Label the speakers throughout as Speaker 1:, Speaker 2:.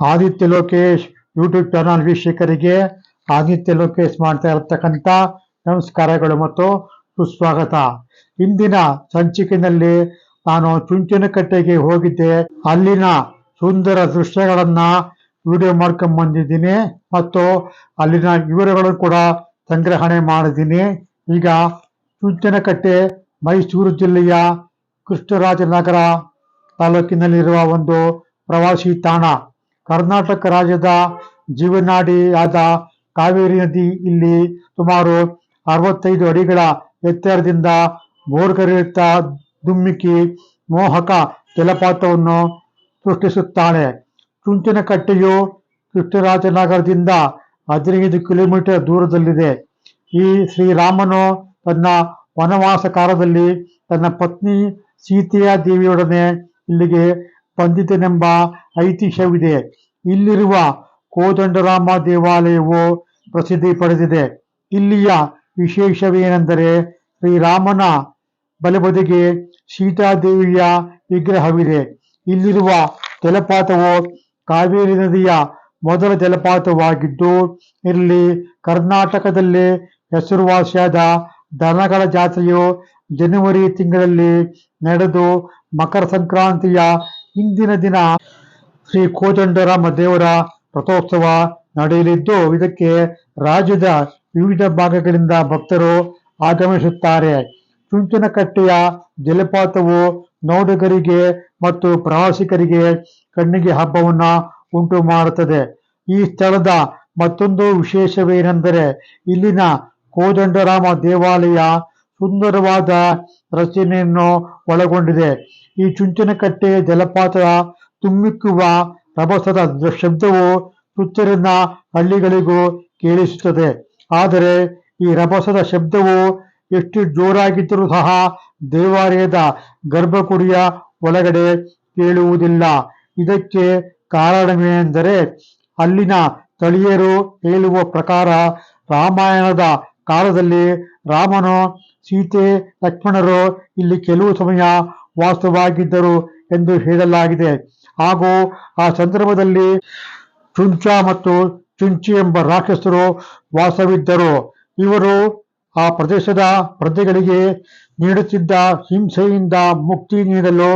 Speaker 1: Aditya Lokesh YouTube channel ವೀಕ್ಷಕರಿಗೆ ಆದಿತ್ಯ ಲೋಕೇಶ್ ಮಾಡ್ತಾ ಇರತಕ್ಕಂಥ ನಮಸ್ಕಾರಗಳು ಮತ್ತು ಸುಸ್ವಾಗತ. ಇಂದಿನ ಸಂಚಿಕೆಯಲ್ಲಿ ನಾನು ಚುಂಚನಕಟ್ಟೆಗೆ ಹೋಗಿದ್ದೆ. ಅಲ್ಲಿನ ಸುಂದರ ದೃಶ್ಯಗಳನ್ನ ವಿಡಿಯೋ ಮಾಡ್ಕೊಂಡ್ ಬಂದಿದ್ದೀನಿ ಮತ್ತು ಅಲ್ಲಿನ ವಿವರಗಳನ್ನು ಕೂಡ ಸಂಗ್ರಹಣೆ ಮಾಡಿದ್ದೀನಿ. ಈಗ ಚುಂಚನಕಟ್ಟೆ ಮೈಸೂರು ಜಿಲ್ಲೆಯ ಕೃಷ್ಣರಾಜನಗರ ತಾಲೂಕಿನಲ್ಲಿರುವ ಒಂದು ಪ್ರವಾಸಿ ತಾಣ. ಕರ್ನಾಟಕ ರಾಜ್ಯದ ಜೀವನಾಡಿ ಆದ ಕಾವೇರಿ ನದಿ ಇಲ್ಲಿ ಸುಮಾರು ಅರವತ್ತೈದು ಅಡಿಗಳ ಎತ್ತರದಿಂದ ಬೋರ್ಗರೆಯುತ್ತಾ ದುಮ್ಮಿಕ್ಕಿ ಮೋಹಕ ಜಲಪಾತವನ್ನು ಸೃಷ್ಟಿಸುತ್ತಾಳೆ ಚುಂಚನಕಟ್ಟೆಯು ಕೃಷ್ಣರಾಜನಗರದಿಂದ ಹದಿನೈದು ಕಿಲೋಮೀಟರ್ ದೂರದಲ್ಲಿದೆ. ಈ ಶ್ರೀರಾಮನು ತನ್ನ ವನವಾಸ ಕಾಲದಲ್ಲಿ ತನ್ನ ಪತ್ನಿ ಸೀತೆಯ ದೇವಿಯೊಡನೆ ಇಲ್ಲಿಗೆ ಬಂದಿದ್ದನೆಂಬ ಐತಿಹ್ಯವಿದೆ. ಇಲ್ಲಿರುವ ಕೋದಂಡರಾಮ ದೇವಾಲಯವು ಪ್ರಸಿದ್ಧಿ ಪಡೆದಿದೆ. ಇಲ್ಲಿಯ ವಿಶೇಷವೇನೆಂದರೆ ಶ್ರೀರಾಮನ ಬಲಬದಿಗೆ ಸೀತಾದೇವಿಯ ವಿಗ್ರಹವಿದೆ. ಇಲ್ಲಿರುವ ಜಲಪಾತವು ಕಾವೇರಿ ನದಿಯ ಮೊದಲ ಜಲಪಾತವಾಗಿದ್ದು, ಇಲ್ಲಿ ಕರ್ನಾಟಕದಲ್ಲಿ ಹೆಸರುವಾಸಿಯಾದ ದನಗಳ ಜಾತ್ರೆಯು ಜನವರಿ ತಿಂಗಳಲ್ಲಿ ನಡೆದು ಮಕರ ಸಂಕ್ರಾಂತಿಯ ಹಿಂದಿನ ದಿನ ಶ್ರೀ ಕೋದಂಡರಾಮ ದೇವರ ರಥೋತ್ಸವ ನಡೆಯಲಿದ್ದು, ಇದಕ್ಕೆ ರಾಜ್ಯದ ವಿವಿಧ ಭಾಗಗಳಿಂದ ಭಕ್ತರು ಆಗಮಿಸುತ್ತಾರೆ. ಚುಂಚನಕಟ್ಟೆಯ ಜಲಪಾತವು ನೋಡುಗರಿಗೆ ಮತ್ತು ಪ್ರವಾಸಿಗರಿಗೆ ಕಣ್ಣಿಗೆ ಹಬ್ಬವನ್ನ ಉಂಟು ಮಾಡುತ್ತದೆ ಈ ಸ್ಥಳದ ಮತ್ತೊಂದು ವಿಶೇಷವೇನೆಂದರೆ, ಇಲ್ಲಿನ ಕೋದಂಡರಾಮ ದೇವಾಲಯ ಸುಂದರವಾದ ರಚನೆಯನ್ನು ಒಳಗೊಂಡಿದೆ. ಈ ಚುಂಚನಕಟ್ಟೆ ಜಲಪಾತದ ತುಮ್ಮಿಕ್ಕುವ ರಭಸದ ಶಬ್ದವು ಸುತ್ತಲಿನ ಹಳ್ಳಿಗಳಿಗೂ ಕೇಳಿಸುತ್ತದೆ. ಆದರೆ ಈ ರಭಸದ ಶಬ್ದವು ಎಷ್ಟು ಜೋರಾಗಿದ್ದರೂ ಸಹ ದೇವಾಲಯದ ಗರ್ಭಗುಡಿಯ ಒಳಗಡೆ ಕೇಳುವುದಿಲ್ಲ. ಇದಕ್ಕೆ ಕಾರಣವೇನೆಂದರೆ ಅಲ್ಲಿನ ಸ್ಥಳೀಯರು ಹೇಳುವ ಪ್ರಕಾರ ರಾಮಾಯಣದ ಕಾಲದಲ್ಲಿ ರಾಮನು ಸೀತೆ ಲಕ್ಷ್ಮಣರು ಇಲ್ಲಿ ಕೆಲವು ಸಮಯ ವಾಸವಾಗಿದ್ದರು ಎಂದು ಹೇಳಲಾಗಿದೆ. ಹಾಗೂ ಆ ಸಂದರ್ಭದಲ್ಲಿ ಚುಂಚ ಮತ್ತು ಚುಂಚಿ ಎಂಬ ರಾಕ್ಷಸರು ವಾಸವಿದ್ದರು. ಇವರು ಆ ಪ್ರದೇಶದ ಪ್ರಜೆಗಳಿಗೆ ನೀಡುತ್ತಿದ್ದ ಹಿಂಸೆಯಿಂದ ಮುಕ್ತಿ ನೀಡಲು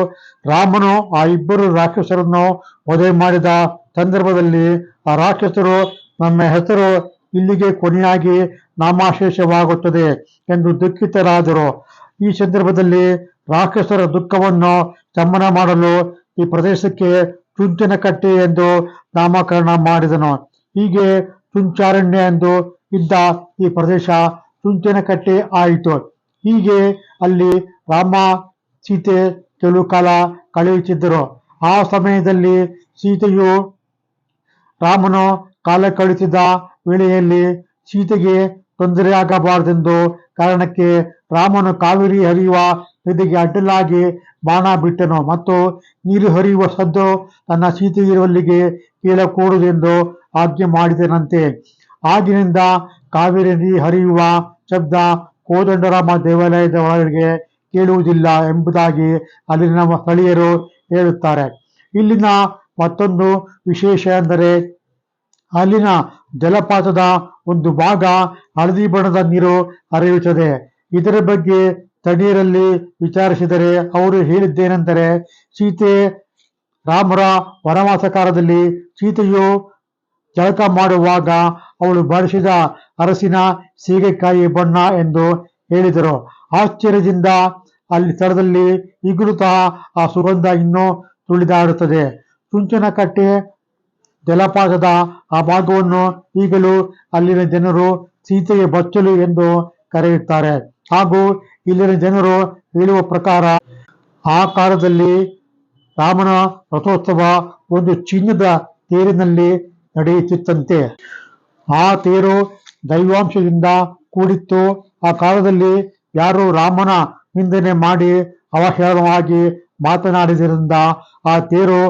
Speaker 1: ರಾಮನು ಆ ಇಬ್ಬರು ರಾಕ್ಷಸರನ್ನು ವಧೆ ಮಾಡಿದ ಸಂದರ್ಭದಲ್ಲಿ ಆ ರಾಕ್ಷಸರು, ನಮ್ಮ ಹೆಸರು ಇಲ್ಲಿಗೆ ಕೊನೆಯಾಗಿ ನಾಮಾಶೇಷವಾಗುತ್ತದೆ ಎಂದು ದುಃಖಿತರಾದರು. ಈ ಸಂದರ್ಭದಲ್ಲಿ ರಾಕ್ಷಸರ ದುಃಖವನ್ನು ಚಮನ ಮಾಡಲು ಈ ಪ್ರದೇಶಕ್ಕೆ ಚುಂಚನಕಟ್ಟೆ ಎಂದು ನಾಮಕರಣ ಮಾಡಿದನು. ಹೀಗೆ ಚುಂಚಾರಣ್ಯ ಎಂದು ಇದ್ದ ಈ ಪ್ರದೇಶ ಚುಂಚನಕಟ್ಟೆ ಆಯಿತು. ಹೀಗೆ ಅಲ್ಲಿ ರಾಮ ಸೀತೆ ಕೆಲವು ಕಾಲ ಕಳೆಯುತ್ತಿದ್ದರು. ಆ ಸಮಯದಲ್ಲಿ ಸೀತೆಯು ರಾಮನು ಕಾಲ ಕಳೆಯುತ್ತಿದ್ದ ವೇಳೆಯಲ್ಲಿ ಸೀತೆಗೆ ತೊಂದರೆಯಾಗಬಾರದೆಂದು ಕಾರಣಕ್ಕೆ ರಾಮನು ಕಾವೇರಿ ಹರಿಯುವ ನದಿಗೆ ಅಡ್ಡಲಾಗಿ ಬಾಣ ಬಿಟ್ಟನು ಮತ್ತು ನೀರು ಹರಿಯುವ ಸದ್ದು ತನ್ನ ಸೀತೆ ಇರುವಲ್ಲಿಗೆ ಕೇಳಕೂಡದೆಂದು ಆಜ್ಞೆ ಮಾಡಿದನಂತೆ. ಆಗಿನಿಂದ ಕಾವೇರಿ ನೀರು ಹರಿಯುವ ಶಬ್ದ ಕೋದಂಡರಾಮ ದೇವಾಲಯದ ಒಳಗೆ ಕೇಳುವುದಿಲ್ಲ ಎಂಬುದಾಗಿ ಅಲ್ಲಿನ ಸ್ಥಳೀಯರು ಹೇಳುತ್ತಾರೆ. ಇಲ್ಲಿನ ಮತ್ತೊಂದು ವಿಶೇಷ ಎಂದರೆ ಅಲ್ಲಿನ ಜಲಪಾತದ ಒಂದು ಭಾಗ ಹಳದಿ ಬಣ್ಣದ ನೀರು ಹರಿಯುತ್ತದೆ. ಇದರ ಬಗ್ಗೆ ಸ್ಥಳೀಯರಲ್ಲಿ ವಿಚಾರಿಸಿದರೆ ಅವರು ಹೇಳಿದ್ದೇನೆಂದರೆ, ಸೀತೆ ರಾಮರ ವನವಾಸ ಕಾಲದಲ್ಲಿ ಸೀತೆಯು ಜಳಕ ಮಾಡುವಾಗ ಅವಳು ಬಳಸಿದ ಅರಸಿನ ಸೀಗೆಕಾಯಿ ಬಣ್ಣ ಎಂದು ಹೇಳಿದರು. ಆಶ್ಚರ್ಯದಿಂದ ಅಲ್ಲಿ ಸ್ಥಳದಲ್ಲಿ ಈಗಲೂ ಸಹ ಆ ಸುಗಂಧ ಇನ್ನೂ ತುಳಿದಾಡುತ್ತದೆ. ಚುಂಚನಕಟ್ಟೆ ಜಲಪಾತದ ಆ ಭಾಗವನ್ನು ಈಗಲೂ ಅಲ್ಲಿನ ಜನರು ಸೀತೆಯ ಬಚ್ಚಲು ಎಂದು ಕರೆಯುತ್ತಾರೆ. ಹಾಗೂ ಇಲ್ಲಿನ ಜನರು ಹೇಳುವ ಪ್ರಕಾರ, ಆ ಕಾಲದಲ್ಲಿ ರಾಮನ ರಥೋತ್ಸವ ಒಂದು ಚಿನ್ನದ ತೇರಿನಲ್ಲಿ ನಡೆಯುತ್ತಿತ್ತಂತೆ. ಆ ತೇರು ದೈವಾಂಶದಿಂದ ಕೂಡಿತ್ತು. ಆ ಕಾಲದಲ್ಲಿ ಯಾರು ರಾಮನ ನಿಂದನೆ ಮಾಡಿ ಅವಹೇಳನವಾಗಿ ಮಾತನಾಡಿದರಿಂದ ಆ ತೇರು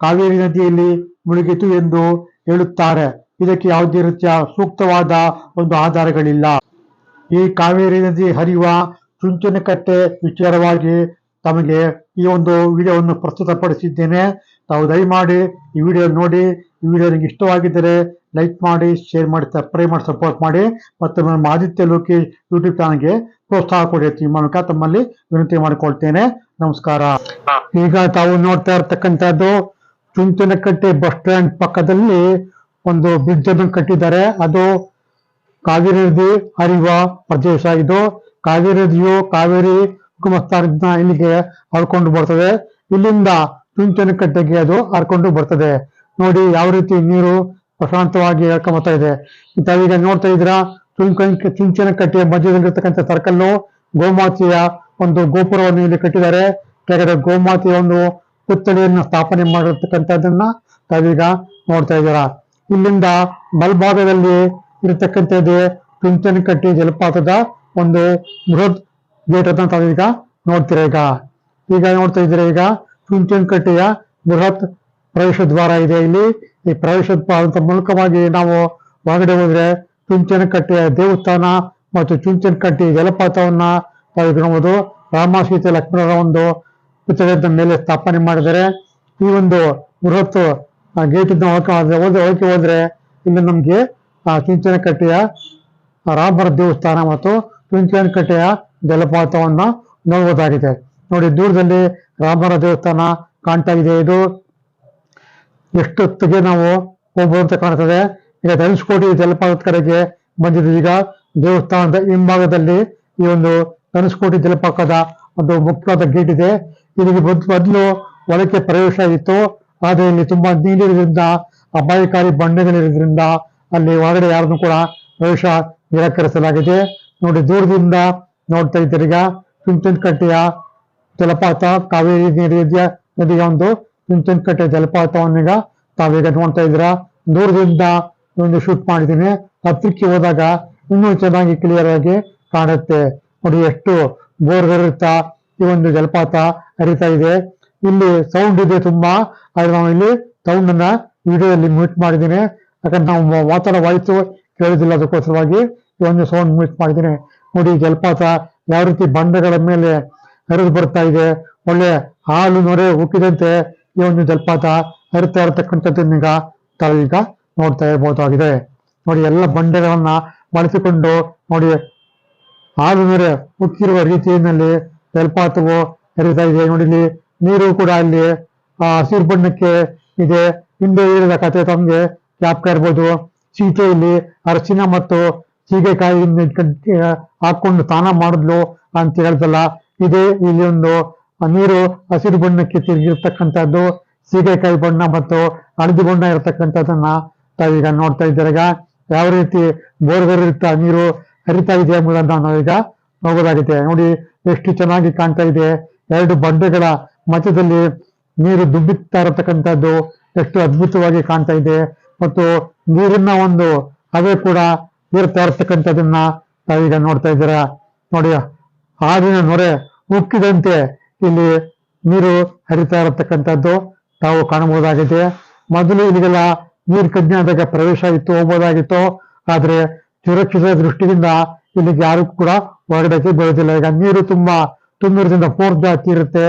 Speaker 1: ಕಾವೇರಿ ನದಿಯಲ್ಲಿ ಮುಳುಗಿತು ಎಂದು ಹೇಳುತ್ತಾರೆ. ಇದಕ್ಕೆ ಯಾವುದೇ ರೀತಿಯ ಸೂಕ್ತವಾದ ಒಂದು ಆಧಾರಗಳಿಲ್ಲ. ಈ ಕಾವೇರಿ ನದಿ ಹರಿಯುವ ಚುಂಚನಕಟ್ಟೆ ವಿಚಾರವಾಗಿ ತಮಗೆ ಈ ಒಂದು ವಿಡಿಯೋವನ್ನು ಪ್ರಸ್ತುತಪಡಿಸಿದ್ದೇನೆ. ತಾವು ದಯಮಾಡಿ ಈ ವಿಡಿಯೋ ನೋಡಿ ಈ ವಿಡಿಯೋ ನಿಮಗೆ ಇಷ್ಟವಾಗಿದ್ದರೆ ಲೈಕ್ ಮಾಡಿ ಶೇರ್ ಮಾಡಿ ಸಬ್ಸ್ಕ್ರೈಬ್ ಮಾಡಿ ಸಪೋರ್ಟ್ ಮಾಡಿ ಮತ್ತು ನಮ್ಮ ಆದಿತ್ಯ ಲೋಕಿ ಯೂಟ್ಯೂಬ್ ಚಾನಲ್ಗೆ ಪ್ರೋತ್ಸಾಹ ಕೊಡಿ ಮೂಲಕ ತಮ್ಮಲ್ಲಿ ವಿನಂತಿ ಮಾಡಿಕೊಳ್ತೇನೆ. ನಮಸ್ಕಾರ. ಈಗ ತಾವು ನೋಡ್ತಾ ಇರ್ತಕ್ಕಂಥದ್ದು ಚುಂಚನಕಟ್ಟೆ ಬಸ್ ಸ್ಟ್ಯಾಂಡ್ ಪಕ್ಕದಲ್ಲಿ ಒಂದು ಬ್ರಿಡ್ಜ್ ಅನ್ನು ಕಟ್ಟಿದ್ದಾರೆ. ಅದು ಕಾವೇರಿ ನದಿ ಹರಿಯುವ ಪ್ರದೇಶ. ಇದು ಕಾವೇರಿ ನದಿಯು ಕಾವೇರಿ ಕುಮಸ್ತಾರದಿಂದ ಇಲ್ಲಿಗೆ ಹರ್ಕೊಂಡು ಬರ್ತದೆ. ಇಲ್ಲಿಂದ ತುಂಚನಕಟ್ಟೆಗೆ ಅದು ಹರ್ಕೊಂಡು ಬರ್ತದೆ. ನೋಡಿ ಯಾವ ರೀತಿ ನೀರು ಪ್ರಶಾಂತವಾಗಿ ಹೇಳ್ಕೊಂಬರ್ತಾ ಇದೆ. ಈಗ ನೋಡ್ತಾ ಇದ್ದೀರಾ? ಚುಂಚನ ಕಟ್ಟೆಯ ಮಧ್ಯದಲ್ಲಿರ್ತಕ್ಕಂಥ ಸರ್ಕಲ್ಲು ಗೋಮಾತೆಯ ಒಂದು ಗೋಪುರವನ್ನು ಇಲ್ಲಿ ಕಟ್ಟಿದ್ದಾರೆ. ಕೆಳಗಡೆ ಗೋಮಾತೆಯ ಒಂದು ಪುತ್ಥಳಿಯನ್ನು ಸ್ಥಾಪನೆ ಮಾಡಿರ್ತಕ್ಕಂಥದ್ದನ್ನ ತಾವೀಗ ನೋಡ್ತಾ ಇದ್ದೀರಾ. ಇಲ್ಲಿಂದ ಬಲಭಾಗದಲ್ಲಿ ಇರತಕ್ಕಂಥದ್ದು ತುಂಚನಕಟ್ಟಿ ಜಲಪಾತದ ಒಂದು ಬೃಹತ್ ಗೇಟ್ ಅಂತ ತಾವೀಗ ನೋಡ್ತೀರ ಈಗ? ಈಗ ನೋಡ್ತಾ ಇದ್ದೀರಾ ಈಗ? ಚುಂಚನಕಟ್ಟೆಯ ಬೃಹತ್ ಪ್ರವೇಶ ದ್ವಾರ ಇದೆ ಇಲ್ಲಿ. ಈ ಪ್ರವೇಶ ದ್ವಾರದ ಮೂಲಕವಾಗಿ ನಾವು ಹೊರಗಡೆ ಹೋದ್ರೆ ಚುಂಚನಕಟ್ಟೆಯ ದೇವಸ್ಥಾನ ಮತ್ತು ಚುಂಚನಕಟ್ಟಿ ಜಲಪಾತವನ್ನ ತಾವು ನೋಡಬಹುದು ರಾಮ ಸೀತೆ ಲಕ್ಷ್ಮಣರ ಒಂದು ಪುತ್ರದ ಮೇಲೆ ಸ್ಥಾಪನೆ ಮಾಡಿದ್ದಾರೆ. ಈ ಒಂದು ಬೃಹತ್ ಗೇಟ್ ಹೋಗಿ ಹೋದ್ರೆ ಇಲ್ಲಿ ನಮ್ಗೆ ಆ ಚುಂಚನಕಟ್ಟೆಯ ರಾಮರ ದೇವಸ್ಥಾನ ಮತ್ತು ಚುಂಚನಕಟ್ಟೆಯ ಜಲಪಾತವನ್ನು ನೋಡಬಹುದಾಗಿದೆ. ನೋಡಿ, ದೂರದಲ್ಲಿ ರಾಮರ ದೇವಸ್ಥಾನ ಕಾಣ್ತಾ ಇದೆ ಇದು ಎಷ್ಟೊತ್ತಿಗೆ ನಾವು ಹೋಗುವಂತ ಕಾಣ್ತದೆ. ಈಗ ಧನುಷ್ಕೋಟಿ ಜಲಪಾತದ ಕಡೆಗೆ ಬಂದಿದ್ದು ಈಗ ದೇವಸ್ಥಾನದ ಹಿಂಭಾಗದಲ್ಲಿ ಈ ಒಂದು ಧನುಷ್ಕೋಟಿ ಜಲಪಾತದ ಒಂದು ಮುಖ್ಯವಾದ ಗೇಟ್ ಇದೆ. ಇದಕ್ಕೆ ಮೊದ್- ಮೊದಲು ಒಳಕ್ಕೆ ಪ್ರವೇಶ ಇತ್ತು. ಆದರೆ ಇಲ್ಲಿ ತುಂಬಾ ನೀರಿರೋದ್ರಿಂದ ಅಪಾಯಕಾರಿ ಬಂಡೆಗಳಿರೋದ್ರಿಂದ ಅಲ್ಲಿ ಒಳಗಡೆ ಯಾರನ್ನು ಕೂಡ ಪ್ರವೇಶ ನಿರಾಕರಿಸಲಾಗಿದೆ. ನೋಡಿ, ದೂರದಿಂದ ನೋಡ್ತಾ ಇದ್ದೀರಿ ಈಗ. ಚುಂಚನಕಟ್ಟೆಯ ಜಲಪಾತ, ಕಾವೇರಿ ನದಿಯ ನದಿಯ ಒಂದು ಕಟ್ಟೆ ಜಲಪಾತವನ್ನೀಗ ತಾವೀಗ ನೋಡ್ತಾ ಇದ್ದೀರಾ. ದೂರದಿಂದ ಒಂದು ಶೂಟ್ ಮಾಡಿದ್ದೀನಿ. ಹತ್ತಿರಕ್ಕೆ ಹೋದಾಗ ಇನ್ನೂ ಚೆನ್ನಾಗಿ ಕ್ಲಿಯರ್ ಆಗಿ ಕಾಣುತ್ತೆ. ನೋಡಿ, ಎಷ್ಟು ಬೋರ್ಗಳಿರುತ್ತಾ ಈ ಒಂದು ಜಲಪಾತ ಹರಿತಾ ಇದೆ. ಇಲ್ಲಿ ಸೌಂಡ್ ಇದೆ ತುಂಬಾ. ಆದ್ರೆ ನಾವು ಇಲ್ಲಿ ಸೌಂಡ್ ಅನ್ನ ವಿಡಿಯೋದಲ್ಲಿ ಮ್ಯೂಟ್ ಮಾಡಿದ್ದೀನಿ. ಯಾಕಂದ್ರೆ ನಾವು ಮಾತಾಡೋ ವಾಯ್ಸು ಕೇಳೋದಿಲ್ಲ ಅದಕ್ಕೋಸ್ಕರವಾಗಿ ಈ ಒಂದು ಸೌಂಡ್ ಮ್ಯೂಟ್ ಮಾಡಿದ್ದೀನಿ. ನೋಡಿ ಜಲಪಾತ ಯಾವ ರೀತಿ ಬಂಡೆಗಳ ಮೇಲೆ ಹರಿದು ಬರ್ತಾ ಇದೆ, ಒಳ್ಳೆ ಹಾಲು ನೊರೆ ಉಕ್ಕಿದಂತೆ ಈ ಒಂದು ಜಲಪಾತ ಹರಿತಾ ಇರತಕ್ಕಂಥದ್ದನ್ನೀಗ ತಾವೀಗ ನೋಡ್ತಾ ಇರಬಹುದಾಗಿದೆ. ನೋಡಿ, ಎಲ್ಲ ಬಂಡೆಗಳನ್ನ ಬಳಸಿಕೊಂಡು ನೋಡಿ, ಹಾಲು ನೊರೆ ಉಕ್ಕಿರುವ ರೀತಿಯಲ್ಲಿ ಜಲಪಾತವು ಹರಿತಾ ಇದೆ. ನೋಡಿ, ಇಲ್ಲಿ ನೀರು ಕೂಡ ಅಲ್ಲಿ ಆ ಹಸಿರು ಬಣ್ಣಕ್ಕೆ ಇದೆ. ಹಿಂದೆ ಇರದ ಕಥೆ ತಮಗೆ ಜ್ಞಾಪಕ ಇರ್ಬೋದು. ಸೀತೆಯಲ್ಲಿ ಅರಸಿನ ಮತ್ತು ಸೀಗೆಕಾಯಿ ಹಾಕೊಂಡು ಸ್ನಾನ ಮಾಡಿದ್ಲು ಅಂತ ಹೇಳ್ದಲ್ಲ, ಇದೇ ಇಲ್ಲಿ ಒಂದು ನೀರು ಹಸಿರು ಬಣ್ಣಕ್ಕೆ ತಿರುಗಿರ್ತಕ್ಕಂಥದ್ದು ಸೀಗೆಕಾಯಿ ಬಣ್ಣ ಮತ್ತು ಹಳದಿ ಬಣ್ಣ ಇರತಕ್ಕಂಥದ್ದನ್ನ ತಾವೀಗ ನೋಡ್ತಾ ಇದ್ದೀರ. ಈಗ ಯಾವ ರೀತಿ ಬೋರ್ಗರಿತ ನೀರು ಹರಿತಾ ಇದೆ ಎಂಬುದನ್ನು ನಾವೀಗ ನೋಡೋದಾಗಿದೆ ನೋಡಿ, ಎಷ್ಟು ಚೆನ್ನಾಗಿ ಕಾಣ್ತಾ ಇದೆ. ಎರಡು ಬಂಡೆಗಳ ಮಧ್ಯದಲ್ಲಿ ನೀರು ದುಬ್ಬಿತ್ತಾ ಇರತಕ್ಕಂಥದ್ದು ಎಷ್ಟು ಅದ್ಭುತವಾಗಿ ಕಾಣ್ತಾ ಇದೆ. ಮತ್ತು ನೀರಿನ ಒಂದು ಹವೆ ಕೂಡ ನೀರು ಇರತಕ್ಕಂಥದ್ದನ್ನ ತಾವೀಗ ನೋಡ್ತಾ ಇದ್ದೀರಾ? ನೋಡಿ, ಹಾಡಿನ ನೊರೆ ಉಕ್ಕಿದಂತೆ ಇಲ್ಲಿ ನೀರು ಹರಿತಾ ಇರತಕ್ಕಂಥದ್ದು ತಾವು ಕಾಣಬಹುದಾಗಿದೆ. ಮೊದಲು ಇಲ್ಲಿಗೆಲ್ಲ ನೀರು ಕಡಿಮೆ ಆದಾಗ ಪ್ರವೇಶ ಇತ್ತು, ಹೋಗ್ಬೋದಾಗಿತ್ತು. ಆದ್ರೆ ಸುರಕ್ಷಿತ ದೃಷ್ಟಿಯಿಂದ ಇಲ್ಲಿಗೆ ಯಾರು ಕೂಡ ಹೊರಗಡೆಗೆ ಬರೋದಿಲ್ಲ ಈಗ ನೀರು ತುಂಬಾ ತುಂಬಿರದಿಂದ ಪೂರ್ತಿ ಜಾಸ್ತಿ ಇರುತ್ತೆ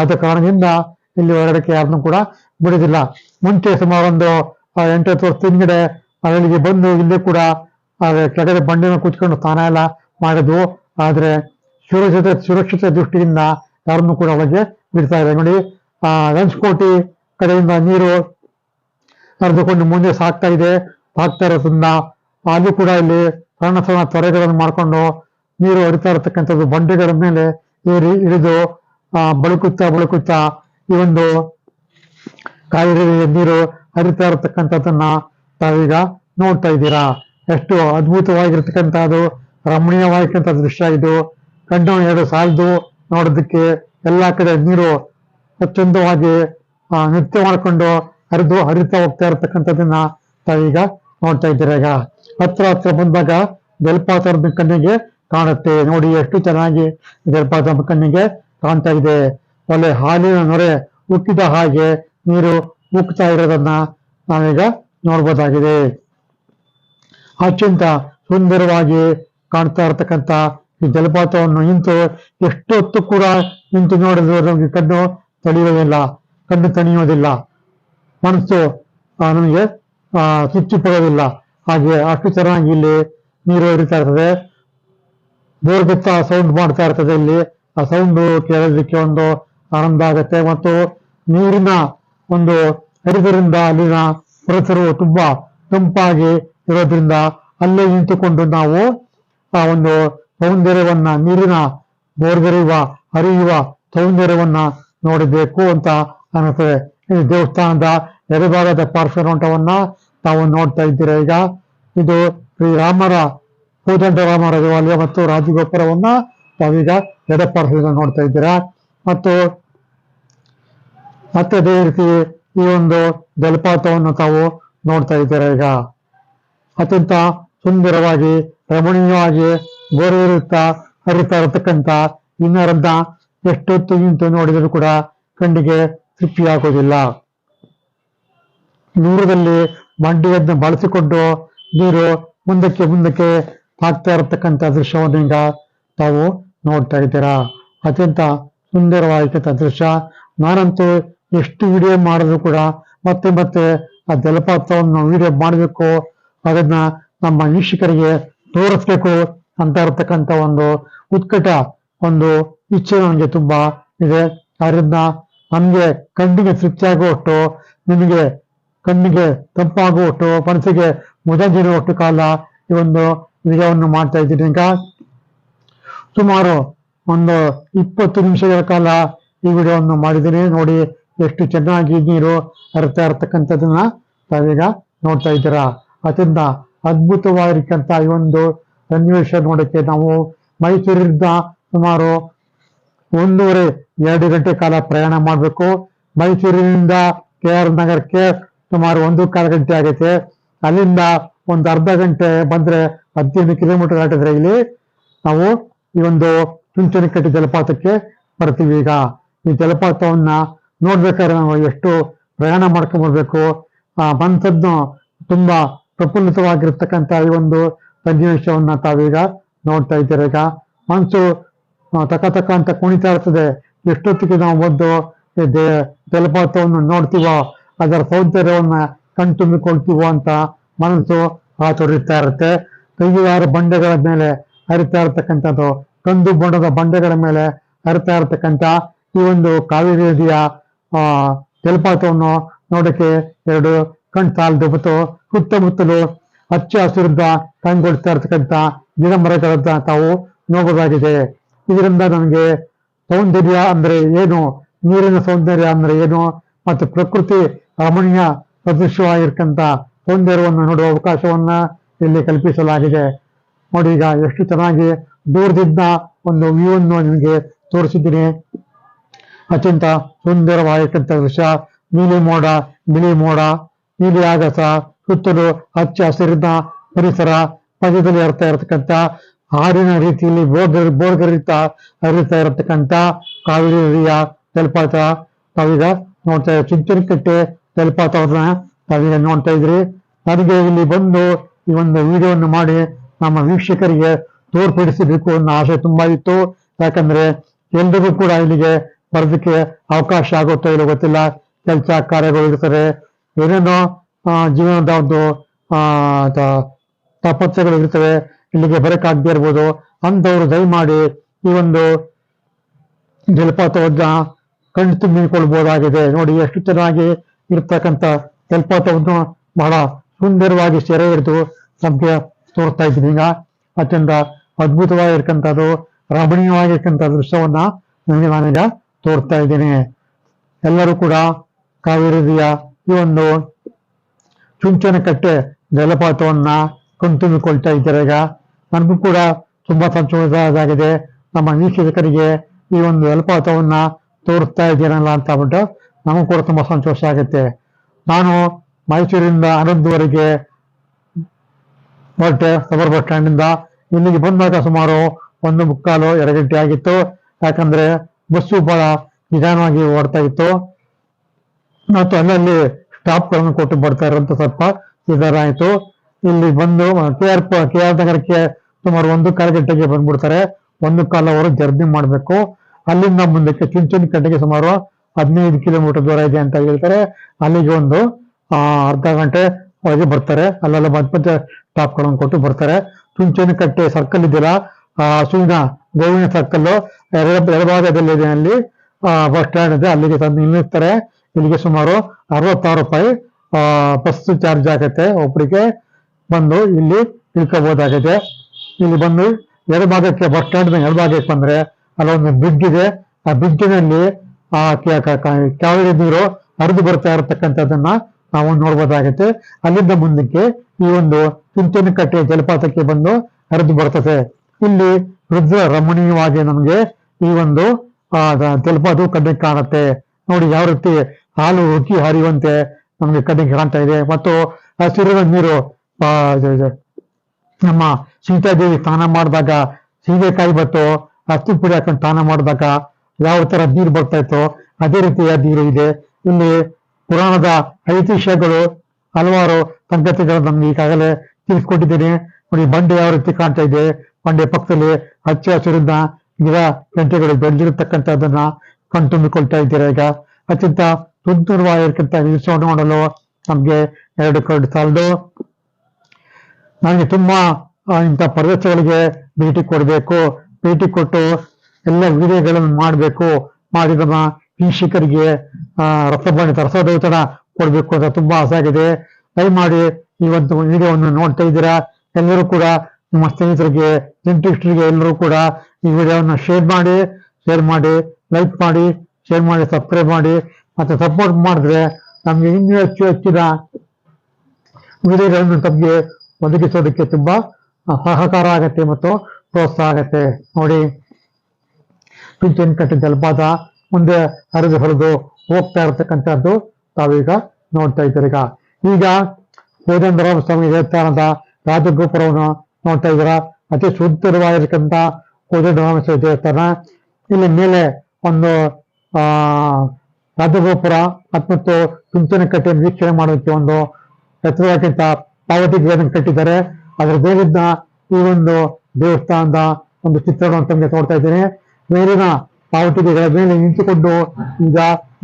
Speaker 1: ಆದ ಕಾರಣದಿಂದ ಇಲ್ಲಿ ಹೊರಗಡೆಗೆ ಯಾರನ್ನು ಕೂಡ ಬಿಡುದಿಲ್ಲ ಮುಂಚೆ ಸುಮಾರು ಎಂಟು ಎಂಟತ್ತು ವರ್ಷ ಹಿಂದ್ಗಡೆ ಅಲ್ಲಿಗೆ ಬಂದು ಇಲ್ಲಿ ಕೂಡ ಕೆಳಗಡೆ ಬಂಡೆನ ಕೂತ್ಕೊಂಡು ಸ್ನಾನ ಎಲ್ಲ ಮಾಡಿದ್ವು. ಆದರೆ ಸುರಕ್ಷಿತ ಸುರಕ್ಷಿತ ದೃಷ್ಟಿಯಿಂದ ಯಾರನ್ನು ಕೂಡ ಒಳಗೆ ಬಿಡ್ತಾ ಇದೆ ನೋಡಿ, ಆ ರಂಚ್ಕೋಟಿ ಕಡೆಯಿಂದ ನೀರು ಹರಿದುಕೊಂಡು ಮುಂದೆ ಸಾಕ್ತಾ ಇದೆ. ಸಾಕ್ತಾ ಇರೋದ್ರಿಂದ ಅಲ್ಲಿ ಕೂಡ ಇಲ್ಲಿ ಸಣ್ಣ ಸಣ್ಣ ತೊರೆಗಳನ್ನು ಮಾಡ್ಕೊಂಡು ನೀರು ಹರಿತಾ ಇರತಕ್ಕಂಥದ್ದು ಬಂಡೆಗಳ ಮೇಲೆ ಏರಿ ಇಳಿದು ಬಳುಕುತ್ತಾ ಬಳುಕುತ್ತಾ ಈ ಒಂದು ಕಾವೇರಿ ನೀರು ಹರಿತಾ ಇರತಕ್ಕಂಥದ್ದನ್ನ ತಾವೀಗ ನೋಡ್ತಾ ಇದ್ದೀರಾ. ಎಷ್ಟು ಅದ್ಭುತವಾಗಿರ್ತಕ್ಕಂಥದ್ದು, ರಮಣೀಯವಾಗಿರ್ತಕ್ಕಂಥ ದೃಶ್ಯ ಇದು. ಕಣ್ಣು ಎರಡು ಸಾಲದು ನೋಡೋದಕ್ಕೆ ಎಲ್ಲ ಕಡೆ ನೀರು ಸ್ವಚ್ಛಂದವಾಗಿ ನೃತ್ಯ ಮಾಡಿಕೊಂಡು ಹರಿದು ಹರಿತಾ ಹೋಗ್ತಾ ಇರತಕ್ಕಂಥದ್ದನ್ನ ತಾವೀಗ ನೋಡ್ತಾ ಇದ್ದೀರಾ ಈಗ. ಹತ್ರ ಹತ್ರ ಬಂದಾಗ ಜಲಪಾತದ ಕಣ್ಣಿಗೆ ಕಾಣುತ್ತೆ. ನೋಡಿ ಎಷ್ಟು ಚೆನ್ನಾಗಿ ಜಲಪಾತ ಕಣ್ಣಿಗೆ ಕಾಣ್ತಾ ಇದೆ. ಒಳ್ಳೆ ಹಾಲಿನ ನೊರೆ ಉಕ್ಕಿದ ಹಾಗೆ ನೀರು ಉಕ್ತಾ ಇರೋದನ್ನ ನಾವೀಗ ನೋಡ್ಬೋದಾಗಿದೆ. ಅತ್ಯಂತ ಸುಂದರವಾಗಿ ಕಾಣ್ತಾ ಇರತಕ್ಕಂತ ಈ ಜಲಪಾತವನ್ನು ನಿಂತು ಎಷ್ಟೊತ್ತು ಕೂಡ ನಿಂತು ನೋಡಿದ್ರೆ ನಮಗೆ ಕಣ್ಣು ತಣಿಯೋದಿಲ್ಲ ಕಣ್ಣು ತಣಿಯೋದಿಲ್ಲ ಮನಸ್ಸು ನಮಗೆ ಆ, ತೃಪ್ತಿ ಪಡೋದಿಲ್ಲ. ಹಾಗೆ ಅಷ್ಟು ಚೆನ್ನಾಗಿ ಇಲ್ಲಿ ನೀರು ಹರಿತಾ ಇರ್ತದೆ. ಬೋರ್ಗುತ್ತ ಸೌಂಡ್ ಮಾಡ್ತಾ ಇರ್ತದೆ ಇಲ್ಲಿ. ಆ ಸೌಂಡ್ ಕೇಳೋದಕ್ಕೆ ಒಂದು ಆನಂದ ಆಗುತ್ತೆ. ಮತ್ತು ನೀರಿನ ಒಂದು ಹರಿದರಿಂದ ಅಲ್ಲಿನ ಪರಿಸರವು ತುಂಬಾ ತಂಪಾಗಿ ಇರೋದ್ರಿಂದ ಅಲ್ಲೇ ನಿಂತುಕೊಂಡು ನಾವು, ಆ, ಒಂದು ಸೌಂದರ್ಯವನ್ನ, ನೀರಿನ ಬೋರ್ಗರಿಯುವ ಹರಿಯುವ ಸೌಂದರ್ಯವನ್ನ ನೋಡಬೇಕು ಅಂತ ಅನ್ನಿಸ್ತದೆ ಈ ದೇವಸ್ಥಾನದ ಎಡಭಾಗದ ಪಾರ್ಶ್ವ ನೋಟವನ್ನ ತಾವು ನೋಡ್ತಾ ಇದ್ದೀರಾ ಈಗ. ಇದು ಶ್ರೀರಾಮರ ಕೋದಂಡರಾಮರ ದೇವಾಲಯ ಮತ್ತು ರಾಜಗೋಪುರವನ್ನ ತಾವೀಗ ಎಡಪಾರ್ಶ್ವದಿಂದ ನೋಡ್ತಾ ಇದ್ದೀರಾ. ಮತ್ತು ಮತ್ತೆ ಅದೇ ರೀತಿ ಈ ಒಂದು ಜಲಪಾತವನ್ನು ತಾವು ನೋಡ್ತಾ ಇದ್ದೀರಾ ಈಗ? ಅತ್ಯಂತ ಸುಂದರವಾಗಿ, ರಮಣೀಯವಾಗಿ ಗೋರಿರುತ್ತಾ ಹರಿತಾ ಇರತಕ್ಕಂತ ಇನ್ನರನ್ನ ಎಷ್ಟೊತ್ತು ನಿಂತು ನೋಡಿದರೂ ಕೂಡ ಕಣ್ಣಿಗೆ ಆಗೋದಿಲ್ಲ. ದೂರದಲ್ಲಿ ಮಂಡಿಯನ್ನು ಬಳಸಿಕೊಂಡು ನೀರು ಮುಂದಕ್ಕೆ ಮುಂದಕ್ಕೆ ಹಾಕ್ತಾ ಇರತಕ್ಕಂತ ದೃಶ್ಯವನ್ನು ಈಗ ತಾವು ನೋಡ್ತಾ ಇದ್ದೀರಾ? ಅತ್ಯಂತ ಸುಂದರವಾಗಿರ್ತಕ್ಕಂಥ ದೃಶ್ಯ. ನಾನಂತೂ ಎಷ್ಟು ವಿಡಿಯೋ ಮಾಡಿದ್ರು ಕೂಡ ಮತ್ತೆ ಮತ್ತೆ ಆ ಜಲಪಾತವನ್ನು ವಿಡಿಯೋ ಮಾಡಬೇಕು ಅದನ್ನ ನಮ್ಮ ವೀಕ್ಷಕರಿಗೆ ತೋರಿಸ್ಬೇಕು ಅಂತ ಇರತಕ್ಕಂತ ಒಂದು ಉತ್ಕಟ ಒಂದು ಇಚ್ಛೆ ನನಗೆ ತುಂಬಾ ಇದೆ. ಅದರಿಂದ ನಮಗೆ ಕಣ್ಣಿಗೆ ತೃಪ್ತಿಯಾಗುವಷ್ಟು ನಿಮಗೆ ಕಣ್ಣಿಗೆ ತಂಪಾಗುವಷ್ಟು ಮನಸ್ಸಿಗೆ ಮುದಂಜಿರುವಷ್ಟು ಕಾಲ ಈ ಒಂದು ವಿಡಿಯೋವನ್ನು ಮಾಡ್ತಾ ಇದ್ದೀನಿ. ಈಗ ಸುಮಾರು ಒಂದು ಇಪ್ಪತ್ತು ನಿಮಿಷಗಳ ಕಾಲ ಈ ವಿಡಿಯೋವನ್ನು ಮಾಡಿದ್ದೀನಿ. ನೋಡಿ ಎಷ್ಟು ಚೆನ್ನಾಗಿ ನೀರು ಹರಿತಾ ಇರ್ತಕ್ಕಂಥದ್ದನ್ನ ತಾವೀಗ ನೋಡ್ತಾ ಇದ್ದೀರ. ಅದರಿಂದ ಅದ್ಭುತವಾಗಿರ್ತಕ್ಕಂಥ ಈ ಒಂದು ಸನ್ನಿವೇಶ ನೋಡಕ್ಕೆ ನಾವು ಮೈಸೂರಿಂದ ಸುಮಾರು ಒಂದೂವರೆ, ಎರಡು ಗಂಟೆ ಕಾಲ ಪ್ರಯಾಣ ಮಾಡಬೇಕು. ಮೈಸೂರಿನಿಂದ ಕೆ ಆರ್ ನಗರಕ್ಕೆ ಸುಮಾರು ಒಂದು ಕಾಲು ಗಂಟೆ ಆಗೈತೆ ಅಲ್ಲಿಂದ ಒಂದು ಅರ್ಧ ಗಂಟೆ ಬಂದ್ರೆ ಹದಿನೈದು ಕಿಲೋಮೀಟರ್ ಆಟದ್ರೆ ಇಲ್ಲಿ ನಾವು ಈ ಒಂದು ಚುಂಚನಕಟ್ಟೆ ಜಲಪಾತಕ್ಕೆ ಬರ್ತೀವಿ ಈಗ. ಈ ಜಲಪಾತವನ್ನ ನೋಡ್ಬೇಕಾದ್ರೆ ನಾವು ಎಷ್ಟು ಪ್ರಯಾಣ ಮಾಡ್ಕೊಂಡ್ ಬರ್ಬೇಕು. ಆ ಮನಸ್ಸನ್ನು ತುಂಬಾ ಪ್ರಫುಲ್ಲಿತವಾಗಿರ್ತಕ್ಕಂಥ ಈ ಒಂದು ಸನ್ನಿವೇಶವನ್ನ ತಾವೀಗ ನೋಡ್ತಾ ಇದ್ದೀರ. ಈಗ ಮನಸ್ಸು ತಕ ತಕ ಅಂತ ಕುಣಿತಾ ಇರ್ತದೆ. ಎಷ್ಟೊತ್ತಿಗೆ ನಾವು ಬದ್ದು ಈ ದೇ- ಜಲಪಾತವನ್ನು ನೋಡ್ತೀವೋ, ಅದರ ಸೌಂದರ್ಯವನ್ನ ಕಣ್ತುಂಬಿಕೊಳ್ತೀವೋ ಅಂತ ಮನಸ್ಸು ಆತುರಿತಾ ಇರುತ್ತೆ. ಕೈಯಾರ ಬಂಡೆಗಳ ಮೇಲೆ ಹರಿತಾ ಇರತಕ್ಕಂಥದ್ದು, ಕಂದು ಬಣ್ಣದ ಬಂಡೆಗಳ ಮೇಲೆ ಹರಿತಾ ಇರತಕ್ಕಂಥ ಈ ಒಂದು ಕಾವೇರಿ ನದಿಯ ಆ ಜಲಪಾತವನ್ನು ನೋಡಕ್ಕೆ ಎರಡು ಕಣ್ ಸಾಲದು ಮತ್ತು ಸುತ್ತಮುತ್ತಲು ಹಚ್ಚ ಹಸಿರಿಂದ ಕಂಗೊಳಿಸ್ತಾ ಇರತಕ್ಕಂಥ ಗಿಡ ಮರಗಳನ್ನ ತಾವು ನೋಡಬಹುದಾಗಿದೆ. ಇದರಿಂದ ನನಗೆ ಸೌಂದರ್ಯ ಅಂದ್ರೆ ಏನು? ನೀರಿನ ಸೌಂದರ್ಯ ಅಂದ್ರೆ ಏನು? ಮತ್ತು ಪ್ರಕೃತಿ ರಮಣೀಯ ಸದೃಶವಾಗಿರ್ತಕ್ಕಂಥ ಸೌಂದರ್ಯವನ್ನು ನೋಡುವ ಅವಕಾಶವನ್ನ ಇಲ್ಲಿ ಕಲ್ಪಿಸಲಾಗಿದೆ. ನೋಡಿ ಈಗ ಎಷ್ಟು ಚೆನ್ನಾಗಿ ದೂರದಿಂದ ಒಂದು ವ್ಯೂ ಅನ್ನು ನಿಮಗೆ ತೋರಿಸಿದ್ದೀನಿ. ಅತ್ಯಂತ ಸುಂದರವಾಗಿರ್ತಕ್ಕಂಥ ದೃಶ್ಯ. ನೀಲಿ ಮೋಡ, ಬಿಳಿ ಮೋಡ, ನೀಲಿ ಆಗಸ, ಸುತ್ತಲೂ ಹಚ್ಚ ಹಸಿರಿನ ಪರಿಸರ. ಪದ್ಯದಲ್ಲಿ ಹರಿತಾ ಇರತಕ್ಕಂಥ ಹಾಡಿನ ರೀತಿಯಲ್ಲಿ ಬೋರ್ಗರ್ ಬೋರ್ಗರಿತ ಹರಿತಾ ಇರತಕ್ಕಂಥ ಕಾವೇರಿ ನದಿಯ ಜಲಪಾತ ತಾವೀಗ ನೋಡ್ತಾ ಚುಂಚನಕಟ್ಟೆ ಜಲಪಾತವನ್ನ ತಾವೀಗ ನೋಡ್ತಾ ಇದ್ರಿ. ನನಗೆ ಇಲ್ಲಿ ಬಂದು ಈ ಒಂದು ವಿಡಿಯೋವನ್ನು ಮಾಡಿ ನಮ್ಮ ವೀಕ್ಷಕರಿಗೆ ತೋರ್ಪಡಿಸಬೇಕು ಅನ್ನೋ ಆಸೆ ತುಂಬಾ ಇತ್ತು. ಯಾಕಂದ್ರೆ ಎಲ್ರಿಗೂ ಕೂಡ ಇಲ್ಲಿಗೆ ಬರೋದಕ್ಕೆ ಅವಕಾಶ ಆಗುತ್ತೋ ಇಲ್ಲೋ ಗೊತ್ತಿಲ್ಲ. ಕೆಲಸ ಕಾರ್ಯಗಳು ಇರ್ತಾರೆ ಏನೇನೋ ಜೀವನದ ಒಂದು, ಆ, ತ- ತಪಸ್ಸೆಗಳು ಇರ್ತವೆ. ಇಲ್ಲಿಗೆ ಬರಕ್ಕಾಗದೇ ಇರ್ಬೋದು. ಅಂಥವ್ರು ದಯಮಾಡಿ ಈ ಒಂದು ಜಲಪಾತವನ್ನ ಕಣ್ಣು ತುಂಬಿಕೊಳ್ಬಹುದಾಗಿದೆ ನೋಡಿ, ಎಷ್ಟು ಚೆನ್ನಾಗಿ ಇರ್ತಕ್ಕಂಥ ಜಲಪಾತವನ್ನು ಬಹಳ ಸುಂದರವಾಗಿ ಸೆರೆ ಹಿಡಿದು ನಮ್ಗೆ ತೋರ್ತಾ ಇದ್ದೀನಿ. ಈಗ ಅತ್ಯಂತ ಅದ್ಭುತವಾಗಿರ್ತಕ್ಕಂಥದ್ದು, ರಮಣೀಯವಾಗಿರ್ತಕ್ಕಂಥ ದೃಶ್ಯವನ್ನ ನಿಮಗೆ ನಾನೀಗ ತೋರಿಸ್ತಾ ಇದ್ದೇನೆ. ಎಲ್ಲರೂ ಕೂಡ ಕಾವೇರಿ ಈ ಒಂದು ಚುಂಚನಕಟ್ಟೆ ಜಲಪಾತವನ್ನ ಕಣ್ತುಂಬಿಕೊಳ್ತಾ ಇದ್ದಾರೆ ಈಗ? ನನಗೂ ಕೂಡ ತುಂಬಾ ಸಂತೋಷದಾಗಿದೆ ನಮ್ಮ ವೀಕ್ಷಕರಿಗೆ ಈ ಒಂದು ಜಲಪಾತವನ್ನ ತೋರಿಸ್ತಾ ಇದ್ದೀನಲ್ಲ ಅಂತ ಅಂದ್ಬಿಟ್ಟು ನಮಗೂ ಕೂಡ ತುಂಬಾ ಸಂತೋಷ ಆಗುತ್ತೆ. ನಾನು ಮೈಸೂರಿಂದ ಹನ್ನೊಂದುವರೆಗೆ ಹೊರಟೆ ಸಬರ್ ಬಸ್ ಸ್ಟ್ಯಾಂಡ್ ಇಂದ ಇಲ್ಲಿಗೆ ಬಂದಾಗ ಸುಮಾರು ಒಂದು ಮುಕ್ಕಾಲು ಎರಡು ಗಂಟೆ ಆಗಿತ್ತು. ಯಾಕಂದ್ರೆ ಬಸ್ಸು ಬಹಳ ನಿಧಾನವಾಗಿ ಓಡ್ತಾ ಇತ್ತು. ಮತ್ತು ಅಲ್ಲಲ್ಲಿ ಸ್ಟಾಪ್ಗಳನ್ನು ಕೊಟ್ಟು ಬರ್ತಾ ಇರೋಂಥ ಸ್ವಲ್ಪ ಇದರ ಆಯಿತು. ಇಲ್ಲಿ ಬಂದು ಕೆ ಆರ್ ಕೆ ಆರ್ ನಗರಕ್ಕೆ ಸುಮಾರು ಒಂದು ಕಾಲು ಗಂಟೆಗೆ ಬಂದ್ಬಿಡ್ತಾರೆ. ಒಂದು ಕಾಲ ಅವರು ಜರ್ನಿ ಮಾಡಬೇಕು. ಅಲ್ಲಿಂದ ಮುಂದಕ್ಕೆ ಚುಂಚನಕಟ್ಟೆಗೆ ಸುಮಾರು ಹದಿನೈದು ಕಿಲೋಮೀಟರ್ ದೂರ ಇದೆ ಅಂತ ಹೇಳ್ತಾರೆ. ಅಲ್ಲಿಗೆ ಒಂದು ಅರ್ಧ ಗಂಟೆ ಒಳಗೆ ಬರ್ತಾರೆ. ಅಲ್ಲೆಲ್ಲ ಮಧ್ಯ ಮಧ್ಯ ಸ್ಟಾಪ್ಗಳನ್ನು ಕೊಟ್ಟು ಬರ್ತಾರೆ. ಚುಂಚನಕಟ್ಟೆ ಸರ್ಕಲ್ ಇದೆಯಲ್ಲ, ಆ ಹಸುವಿನ ಗೋವಿನ ಸರ್ಕಲ್ ಎಡ ಎಡಭಾಗದಲ್ಲಿ ಇದೆ ಅಲ್ಲಿ. ಬಸ್ ಸ್ಟ್ಯಾಂಡ್ ಇದೆ. ಅಲ್ಲಿಗೆ ತಂದು ನಿಲ್ಲಿಸ್ತಾರೆ. ಇಲ್ಲಿಗೆ ಸುಮಾರು ಅರವತ್ತಾರು ರೂಪಾಯಿ ಬಸ್ ಚಾರ್ಜ್ ಆಗುತ್ತೆ. ಒಬ್ಬರಿಗೆ ಬಂದು ಇಲ್ಲಿ ಇಳ್ಕೋಬಹುದಾಗಿದೆ ಇಲ್ಲಿ ಬಂದು ಎಡಭಾಗಕ್ಕೆ ಬಸ್ ಸ್ಟ್ಯಾಂಡ್ ಎಡಭಾಗಕ್ಕೆ ಬಂದ್ರೆ ಅಲ್ಲೊಂದು ಬ್ರಿಡ್ಜ್ ಇದೆ. ಆ ಬ್ರಿಡ್ಜಿನಲ್ಲಿ ಆ ಕಾವೇರಿ ನೀರು ಹರಿದು ಬರ್ತಾ ಇರತಕ್ಕಂಥದ್ದನ್ನ ನಾವು ನೋಡ್ಬೋದಾಗುತ್ತೆ. ಅಲ್ಲಿಂದ ಮುಂದಕ್ಕೆ ಈ ಒಂದು ಚುಂಚನಕಟ್ಟೆ ಜಲಪಾತಕ್ಕೆ ಬಂದು ಹರಿದು ಬರ್ತದೆ. ಇಲ್ಲಿ ರುದ್ರ ರಮಣೀಯವಾಗಿ ನಮಗೆ ಈ ಒಂದು ಜಲಪಾತ ಕಣ್ಣಿಗೆ ಕಾಣುತ್ತೆ. ನೋಡಿ ಯಾವ ರೀತಿ ಹಾಲು ಉಕ್ಕಿ ಹರಿಯುವಂತೆ ನಮಗೆ ಕಣ್ಣಿಗೆ ಕಾಣ್ತಾ ಇದೆ. ಮತ್ತು ಹಸಿರಿನ ನೀರು ನಮ್ಮ ಸೀತಾದೇವಿ ಸ್ನಾನ ಮಾಡಿದಾಗ ಸೀಗೆಕಾಯಿ ಬತ್ತು ಹಸಿ ಪುಡಿ ಹಾಕೊಂಡು ಸ್ನಾನ ಮಾಡಿದಾಗ ಯಾವ ತರ ನೀರು ಬರ್ತಾ ಇತ್ತು ಅದೇ ರೀತಿಯ ನೀರು ಇದೆ. ಇಲ್ಲಿ ಪುರಾಣದ ಐತಿಹ್ಯಗಳು ಹಲವಾರು ಸಂಗತಿಗಳು ನಮ್ಗೆ ಈಗಾಗಲೇ ತಿಳಿಸ್ಕೊಟ್ಟಿದ್ದೀನಿ. ನೋಡಿ ಬಂಡೆ ಯಾವ ರೀತಿ ಕಾಣ್ತಾ ಇದೆ. ಬಂಡೆ ಪಕ್ಕದಲ್ಲಿ ಹಚ್ಚ ಹಸಿರಿಂದ ಗಿಡ ಗಂಟೆಗಳು ಬೆಳೆದಿರತಕ್ಕಂಥದ್ದನ್ನ ಕಣ್ತುಂಬಿಕೊಳ್ತಾ ಇದ್ದೀರಾ ಈಗ? ಅತ್ಯಂತ ಸುಂದರವಾಗಿರ್ತಕ್ಕಂಥ ವಿಷಯ ನೋಡಲು ನಮ್ಗೆ ಎರಡು ಕರಡು ಸಾಲದು ನನಗೆ ತುಂಬಾ ಇಂಥ ಪ್ರದೇಶಗಳಿಗೆ ಭೇಟಿ ಕೊಡಬೇಕು. ಭೇಟಿ ಕೊಟ್ಟು ಎಲ್ಲ ವಿಡಿಯೋಗಳನ್ನು ಮಾಡಬೇಕು. ಮಾಡಿ ನಮ್ಮ ರಸಬಾಣಿ ರಸದೌತಣ ಕೊಡಬೇಕು ಅಂತ ತುಂಬಾ ಆಸೆ ಆಗಿದೆ. ದಯಮಾಡಿ ಈ ಒಂದು ವಿಡಿಯೋವನ್ನು ನೋಡ್ತಾ ಇದ್ದೀರಾ? ಎಲ್ಲರೂ ಕೂಡ ನಿಮ್ಮ ಸ್ನೇಹಿತರಿಗೆ ಇಂಟ್ರೆಸ್ಟ್ರಿಗೆ ಎಲ್ಲರೂ ಕೂಡ ಈ ವಿಡಿಯೋವನ್ನು ಶೇರ್ ಮಾಡಿ ಶೇರ್ ಮಾಡಿ ಲೈಕ್ ಮಾಡಿ ಶೇರ್ ಮಾಡಿ ಸಬ್ಸ್ಕ್ರೈಬ್ ಮಾಡಿ, ಮತ್ತೆ ಸಪೋರ್ಟ್ ಮಾಡಿದ್ರೆ ನಮಗೆ ಇನ್ನೂ ಹೆಚ್ಚು ಹೆಚ್ಚಿನ ವಿಡಿಯೋಗಳನ್ನು ತಮಗೆ ಒದಗಿಸೋದಕ್ಕೆ ತುಂಬ ಸಹಕಾರ ಆಗತ್ತೆ ಮತ್ತು ಪ್ರೋತ್ಸಾಹ ಆಗತ್ತೆ. ನೋಡಿ ಕಟ್ಟೆ ಜಲಪಾತ ಮುಂದೆ ಹರಿದು ಹರಿದು ಹೋಗ್ತಾ ಇರತಕ್ಕಂಥದ್ದು ತಾವೀಗ ನೋಡ್ತಾ ಇದ್ದೀರಿ. ಈಗ ಕೋದಂಡರಾಮ ಸ್ವಾಮಿ ದೇವಸ್ಥಾನದ ರಾಜಗೋಪುರವನ್ನು ನೋಡ್ತಾ ಇದ್ದೀರಾ? ಅತಿ ಸುಂದರವಾಗಿರ್ತಕ್ಕಂಥ ಸ್ವಾಮಿ ದೇವಸ್ಥಾನ. ಇಲ್ಲಿ ಮೇಲೆ ಒಂದು, ಆ, ರಾಜಗೋಪುರ ಮತ್ತು ಚುಂಚನಕಟ್ಟೆ ವೀಕ್ಷಣೆ ಮಾಡೋದಕ್ಕೆ ಒಂದು ಎತ್ತರವಾಗಿಂತ ಪಾವತಿ ಕಟ್ಟಿದ್ದಾರೆ. ಅದರ ದೇವಿದ್ದ ಈ ಒಂದು ದೇವಸ್ಥಾನದ ಒಂದು ಚಿತ್ರಣವನ್ನು ತಮಗೆ ತೋರ್ತಾ ಇದ್ದೇನೆ. ಮೇಲಿನ ಪಾವತಿಗೆಗಳ ಮೇಲೆ ನಿಂತುಕೊಂಡು ಈಗ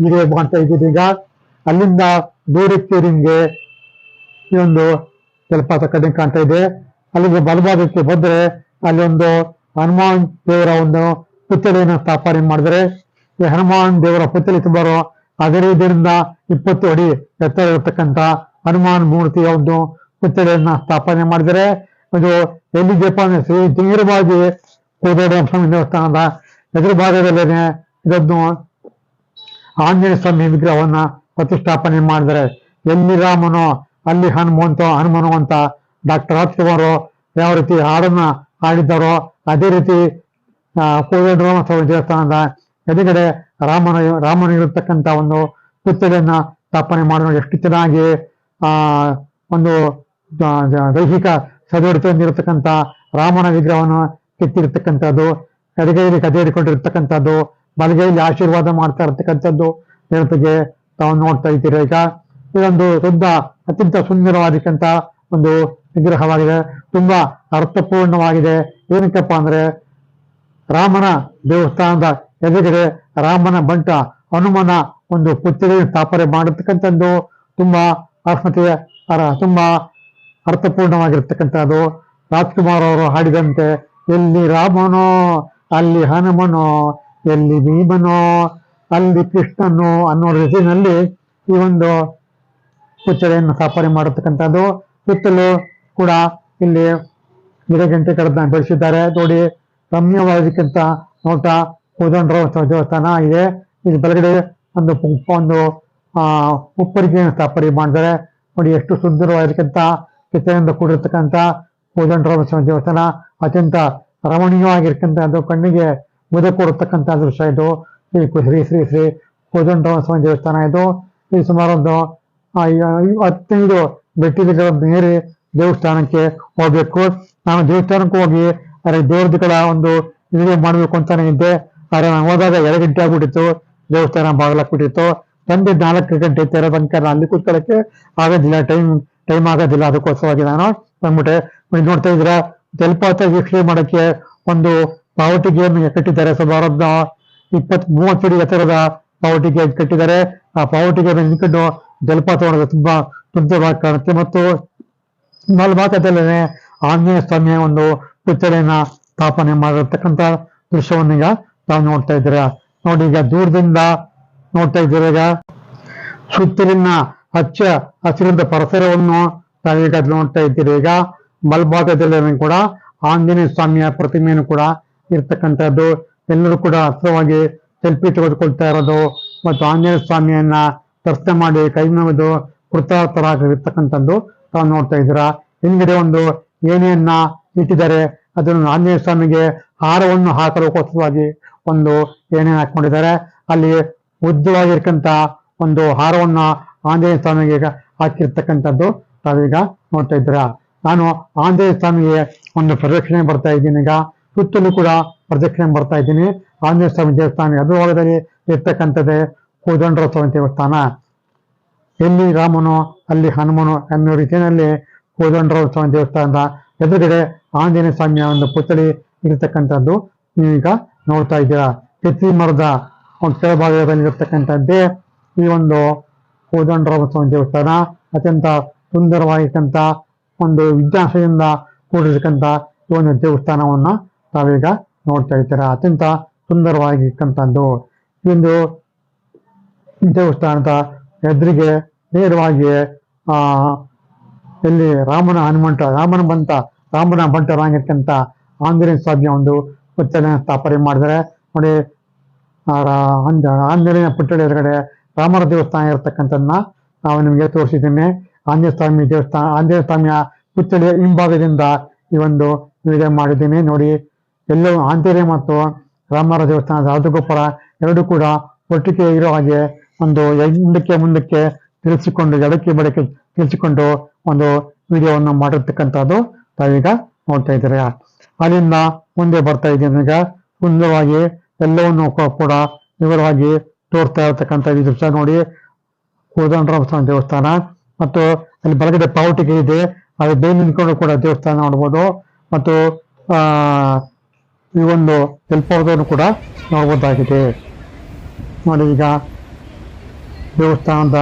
Speaker 1: ಈಗ ಮಾಡ್ತಾ ಇದ್ದೀರಿ ಈಗ ಅಲ್ಲಿಂದ ದೂರಕ್ಕೆ ನಿಮಗೆ ಈ ಒಂದು ಜಲಪಾತ ಕಡೆ ಕಾಣ್ತಾ ಇದೆ. ಅಲ್ಲಿಗೆ ಬಲಭಾಗಕ್ಕೆ ಬಂದ್ರೆ ಅಲ್ಲಿ ಒಂದು ಹನುಮಾನ್ ದೇವರ ಒಂದು ಪುತ್ಥಳಿಯನ್ನು ಸ್ಥಾಪನೆ ಮಾಡಿದರೆ, ಈ ಹನುಮಾನ್ ದೇವರ ಪುತ್ಥಳಿ ಸುಮಾರು ಹದಿನೈದರಿಂದ ಇಪ್ಪತ್ತು ಅಡಿ ಎತ್ತರ ಇರತಕ್ಕಂತ ಹನುಮಾನ್ ಮೂರ್ತಿಯ ಒಂದು ಪುತ್ಥಳಿಯನ್ನ ಸ್ಥಾಪನೆ ಮಾಡಿದರೆ, ಅದು ಎಲ್ಲಿ ಅಂದ್ರೆ ಶ್ರೀ ಜಿಂಗಿರಬಾಜಿ ಸ್ವಾಮಿ ದೇವಸ್ಥಾನದ ಎದುರು ಭಾಗದಲ್ಲೇನೆ ಇದನ್ನು ಆಂಜನೇಯ ಸ್ವಾಮಿ ವಿಗ್ರಹವನ್ನ ಪ್ರತಿಷ್ಠಾಪನೆ ಮಾಡಿದರೆ, ಎಲ್ಲಿ ರಾಮನೋ, ಅಲ್ಲಿ ಹನುಮಂತ, ಹನುಮನು ಅಂತ ಡಾಕ್ಟರ್ ರಾಜ್ಕುಮಾರ್ ಯಾವ ರೀತಿ ಹಾಡನ್ನ ಹಾಡಿದ್ದಾರೋ, ಅದೇ ರೀತಿ ಕೋದಂಡರಾಮ ಸ್ವಾಮಿ ದೇವಸ್ಥಾನದ ಎದುರುಗಡೆ ರಾಮನ ರಾಮನ ಇರತಕ್ಕಂತ ಒಂದು ಪುತ್ಥಳಿಯನ್ನ ಸ್ಥಾಪನೆ ಮಾಡೋದು ಎಷ್ಟು ಚೆನ್ನಾಗಿ, ಆ, ಒಂದು ದೈಹಿಕ ಸದೃಢತೆಯಿಂದಿರತಕ್ಕಂಥ ರಾಮನ ವಿಗ್ರಹವನ್ನು ಕೆತ್ತಿರ್ತಕ್ಕಂಥದ್ದು ಎಡಗೈಲಿ ಕತೆ ಹಿಡ್ಕೊಂಡಿರ್ತಕ್ಕಂಥದ್ದು ಬಲಗೈಲಿ ಆಶೀರ್ವಾದ ಮಾಡ್ತಾ ಇರ್ತಕ್ಕಂಥದ್ದು ಜನತೆಗೆ ತಾವು ನೋಡ್ತಾ ಇದ್ದೀರಾ ಈಗ? ಇದೊಂದು ಶುದ್ಧ, ಅತ್ಯಂತ ಸುಂದರವಾದಕ್ಕಂಥ ಒಂದು ವಿಗ್ರಹವಾಗಿದೆ. ತುಂಬಾ ಅರ್ಥಪೂರ್ಣವಾಗಿದೆ. ಏನಕ್ಕಪ್ಪ ಅಂದ್ರೆ ರಾಮನ ದೇವಸ್ಥಾನದ ಎದುರುಗಡೆ ರಾಮನ ಬಂಟ, ಹನುಮನ ಒಂದು ಪುತ್ಥಳಿ ಸ್ಥಾಪನೆ ಮಾಡತಕ್ಕಂಥದ್ದು ತುಂಬಾ ಅರ- ತುಂಬಾ ಅರ್ಥಪೂರ್ಣವಾಗಿರ್ತಕ್ಕಂಥದ್ದು. ರಾಜ್ಕುಮಾರ್ ಅವರು ಹಾಡಿದಂತೆ, ಎಲ್ಲಿ ರಾಮನೋ, ಅಲ್ಲಿ ಹನುಮನೋ, ಎಲ್ಲಿ ಭೀಮನೋ, ಅಲ್ಲಿ ಕೃಷ್ಣನೋ ಅನ್ನೋ ರೀತಿಯಲ್ಲಿ ಈ ಒಂದು ಪುಚ್ಚಳೆಯನ್ನು ಸ್ಥಾಪನೆ ಮಾಡತಕ್ಕಂಥದ್ದು. ಸುತ್ತಲೂ ಕೂಡ ಇಲ್ಲಿ ಗಿಡಗಂಟೆ ಕಡದ ಬೆಳೆಸಿದ್ದಾರೆ ನೋಡಿ ರಮ್ಯವಾಗಿರ್ತಕ್ಕಂಥ ನೋಟ ಕೋದಂಡರಾಮ ದೇವಸ್ಥಾನ ಇದೆ. ಇದು ಬಲಗಡೆ ಒಂದು ಒಂದು, ಆ, ಉಪ್ಪರಿಗೆಯನ್ನು ಸ್ಥಾಪನೆ ಮಾಡಿದ್ದಾರೆ. ನೋಡಿ, ಎಷ್ಟು ಸುಂದರವಾಗಿರ್ತಕ್ಕಂಥ ಕೆತ್ತನೆಯಿಂದ ಕೂಡಿರ್ತಕ್ಕಂಥ ಸ್ವಾಮಿ ದೇವಸ್ಥಾನ. ಅತ್ಯಂತ ರಮಣೀಯವಾಗಿರ್ತಕ್ಕಂಥದ್ದು ಕಣ್ಣಿಗೆ ಮುದ ಕೊಡತಕ್ಕಂಥ ದೃಶ್ಯ ಇದು. ಈ ಶ್ರೀ ಶ್ರೀ ಶ್ರೀ ಕೋದಂಡರಾಮ ಸ್ವಾಮಿ ದೇವಸ್ಥಾನ ಇದು. ಈ ಸುಮಾರು ಒಂದು ಬೆಟ್ಟಿದ ಈ- ದೇವಸ್ಥಾನಕ್ಕೆ ಹೋಗ್ಬೇಕು. ನಾನು ದೇವಸ್ಥಾನಕ್ಕೆ ಹೋಗಿ ಅರೆ ದೇವ್ರಗಳ ಒಂದು ವಿಡಿಯೋ ಮಾಡಬೇಕು ಅಂತಾನೆ ಇದ್ದೆ. ಆದ್ರೆ ನಾನು ಹೋದಾಗ ಎರಡು ಗಂಟೆ ಆಗ್ಬಿಟ್ಟಿತ್ತು. ದೇವಸ್ಥಾನ ಬಾಗಿಲಾಕ್ಬಿಟ್ಟಿತ್ತು ಸಂಜೆ ನಾಲ್ಕು ಗಂಟೆ ತೆರೆ ನಾನು ಅಲ್ಲಿ ಕೂತ್ಕೊಳ್ಳಕ್ಕೆ ಆಗೋದಿಲ್ಲ. ಟೈಮ್ ಟೈಮ್ ಆಗೋದಿಲ್ಲ. ಅದಕ್ಕೋಸ್ಕರವಾಗಿ ನಾನು ಬಂದ್ಬಿಟ್ಟೆ. ನೀವು ನೋಡ್ತಾ ಇದ್ದೀರಾ ಜಲಪಾತ ವೀಕ್ಷಣೆ ಮಾಡಕ್ಕೆ ಒಂದು ಪಾವಟಿ ಗೇಮ್ ಕಟ್ಟಿದ್ದಾರೆ. ಸುಮಾರು ಒಂದು ಇಪ್ಪತ್ ಮೂವತ್ತು ಅಡಿ ಎತ್ತರದ ಗೇಮ್ ಕಟ್ಟಿದ್ದಾರೆ. ಆ ಪಾವಟಿ ಗೇಮ್ ನಿಂತ್ಕೊಂಡು ಜಲಪಾತ ನೋಡೋದು ತುಂಬಾ ಸುಂದರವಾಗಿ ಕಾಣುತ್ತೆ. ಮತ್ತು ಮೇಲ್ಭಾಗದಲ್ಲೇ ಆಂಜನೇಯ ಸ್ವಾಮಿಯ ಒಂದು ಪುತ್ತಳೆಯನ್ನ ಸ್ಥಾಪನೆ ಮಾಡಿರ್ತಕ್ಕಂಥ ದೃಶ್ಯವನ್ನು ಈಗ ನಾವು ನೋಡ್ತಾ ಇದ್ದೀರಾ. ನೋಡಿ ಈಗ ದೂರದಿಂದ ನೋಡ್ತಾ ಇದ್ದೀರ ಈಗ. ಸುತ್ತಲಿನ ಹಚ್ಚ ಹಸಿರಿನ ಪರಿಸರವನ್ನು ನಾವೀಗ ನೋಡ್ತಾ ಇದ್ದೀರಿ ಈಗ. ಮಲ್ಭಾಗದಲ್ಲಿ ಕೂಡ ಆಂಜನೇಯ ಸ್ವಾಮಿಯ ಪ್ರತಿಮೆಯನ್ನು ಕೂಡ ಇರ್ತಕ್ಕಂಥದ್ದು ಎಲ್ಲರೂ ಕೂಡ ಹತ್ತಿರವಾಗಿ ಸೆಲ್ಫಿ ತೆಗೆದುಕೊಳ್ತಾ ಇರೋದು ಮತ್ತು ಆಂಜನೇಯ ಸ್ವಾಮಿಯನ್ನ ದರ್ಶನ ಮಾಡಿ ಕೈ ಮುಗಿದು ಕೃತಾರ್ಥರಾಗಿರ್ತಕ್ಕಂಥದ್ದು ತಾವು ನೋಡ್ತಾ ಇದ್ದೀರಾ? ಹಿಂದ್ಗಡೆ ಒಂದು ಏಣಿಯನ್ನ ಇಟ್ಟಿದ್ದಾರೆ. ಅದನ್ನು ಆಂಜನೇಯ ಸ್ವಾಮಿಗೆ ಹಾರವನ್ನು ಹಾಕಲೋಕೋಸ್ಕರವಾಗಿ ಒಂದು ಏನೇನು ಹಾಕೊಂಡಿದ್ದಾರೆ ಅಲ್ಲಿ ಉದ್ದವಾಗಿರ್ತಕ್ಕಂಥ ಒಂದು ಹಾರವನ್ನ ಆಂಜನೇಯ ಸ್ವಾಮಿಗೆ ಹಾಕಿರ್ತಕ್ಕಂಥದ್ದು ತಾವೀಗ ನೋಡ್ತಾ ಇದ್ದೀರಾ? ನಾನು ಆಂಜನೇಯ ಸ್ವಾಮಿಗೆ ಒಂದು ಪ್ರದಕ್ಷಿಣೆ ಬರ್ತಾ ಇದ್ದೀನಿ ಈಗ. ಸುತ್ತಲೂ ಕೂಡ ಪ್ರದಕ್ಷಿಣೆ ಬರ್ತಾ ಇದ್ದೀನಿ. ಆಂಜನೇಯ ಸ್ವಾಮಿ ದೇವಸ್ಥಾನ ಅದ್ರ ಭಾಗದಲ್ಲಿ ಇರ್ತಕ್ಕಂಥದ್ದೇ ಕೋದಂಡರ ಸ್ವಾಮಿ ದೇವಸ್ಥಾನ. ಎಲ್ಲಿ ರಾಮನು, ಅಲ್ಲಿ ಹನುಮನು ಅನ್ನೋ ರೀತಿಯಲ್ಲಿ ಕೋದಂಡರಾಮ ಸ್ವಾಮಿ ದೇವಸ್ಥಾನದ ಎದುರುಗಡೆ ಆಂಜನೇಯ ಸ್ವಾಮಿಯ ಒಂದು ಪುತ್ಥಳಿ ಇರತಕ್ಕಂಥದ್ದು. ನೀವೀಗ ನೋಡ್ತಾ ಇದ್ದೀರಾ ಕೆತ್ತಿ ಮರದ ಒಂದು ಕೆಳಭಾಗದಲ್ಲಿ ಇರತಕ್ಕಂಥದ್ದೇ ಈ ಒಂದು ಕೋದಂಡರಾಮ ಸ್ವಾಮಿ ದೇವಸ್ಥಾನ. ಅತ್ಯಂತ ಸುಂದರವಾಗಿರ್ತಕ್ಕಂಥ ಒಂದು ವಿದ್ಯಾಸದಿಂದ ಕೂಡಿರ್ತಕ್ಕಂಥ ಈ ಒಂದು ದೇವಸ್ಥಾನವನ್ನ ತಾವೀಗ ನೋಡ್ತಾ ಇದ್ದೀರಾ. ಅತ್ಯಂತ ಸುಂದರವಾಗಿರ್ತಕ್ಕಂಥದ್ದು. ಈ ಒಂದು ದೇವಸ್ಥಾನದ ಎದುರಿಗೆ ನೇರವಾಗಿ, ಆ ಇಲ್ಲಿ ರಾಮನ ಹನುಮಂತ, ರಾಮನ ಬಂತ, ರಾಮನ ಭಂಟರಾಗಿರ್ತಕ್ಕಂಥ ಆಂಜನೇಯ ಸ್ವಾಮಿಯ ಒಂದು ಪುತ್ತಳಿನ ಸ್ಥಾಪನೆ ಮಾಡಿದರೆ ನೋಡಿ ಆಂಜನೇಯ ಪುತ್ಥಳಿ ಎದುರುಗಡೆ ರಾಮನ ದೇವಸ್ಥಾನ ಇರತಕ್ಕಂಥದ್ದನ್ನ ನಾವು ನಿಮಗೆ ತೋರಿಸಿದ್ದೇನೆ. ಆಂಜನೇಯ ಸ್ವಾಮಿ ದೇವಸ್ಥಾನ, ಆಂಜನೇಯ ಸ್ವಾಮಿಯ ಪುತ್ತಳಿಯ ಹಿಂಭಾಗದಿಂದ ಈ ಒಂದು ವಿಡಿಯೋ ಮಾಡಿದ್ದೀನಿ. ನೋಡಿ ಎಲ್ಲವೂ ಆಂಜನೇಯ ಮತ್ತು ರಾಮರ ದೇವಸ್ಥಾನದ ರಾಜಗೋಪುರ ಎರಡು ಕೂಡ ಒಟ್ಟಿಗೆ ಇರೋ ಹಾಗೆ ಒಂದು ಹಿಂದಕ್ಕೆ ಮುಂದಕ್ಕೆ ತಿಳಿಸಿಕೊಂಡು, ಎಡಕ್ಕೆ ಬಡಕ್ಕೆ ತಿಳಿಸಿಕೊಂಡು ಒಂದು ವಿಡಿಯೋವನ್ನು ಮಾಡಿರ್ತಕ್ಕಂಥದ್ದು ತಾವೀಗ ನೋಡ್ತಾ ಇದ್ದೀರ. ಅಲ್ಲಿಂದ ಮುಂದೆ ಬರ್ತಾ ಇದ್ದೀನಿ. ಈಗ ಸುಂದರವಾಗಿ ಎಲ್ಲವನ್ನು ಕೂಡ ವಿವರವಾಗಿ ತೋರ್ತಾ ಇರತಕ್ಕಂಥ ಈ ದೃಶ್ಯ ನೋಡಿ. ಕೋದಂಡರಾಮಸ್ವಾಮಿ ದೇವಸ್ಥಾನ ಮತ್ತು ಅಲ್ಲಿ ಬಲಗಡೆ ಪಾವಟಿಗೆ ಇದೆ. ಅದು ಬೇಲಿ ನಿಂತ್ಕೊಂಡು ಕೂಡ ದೇವಸ್ಥಾನ ನೋಡ್ಬೋದು. ಮತ್ತು ಈ ಒಂದು ಜಲಪಾತವನ್ನು ಕೂಡ ನೋಡ್ಬೋದಾಗಿದೆ. ನೋಡಿ ಈಗ ದೇವಸ್ಥಾನದ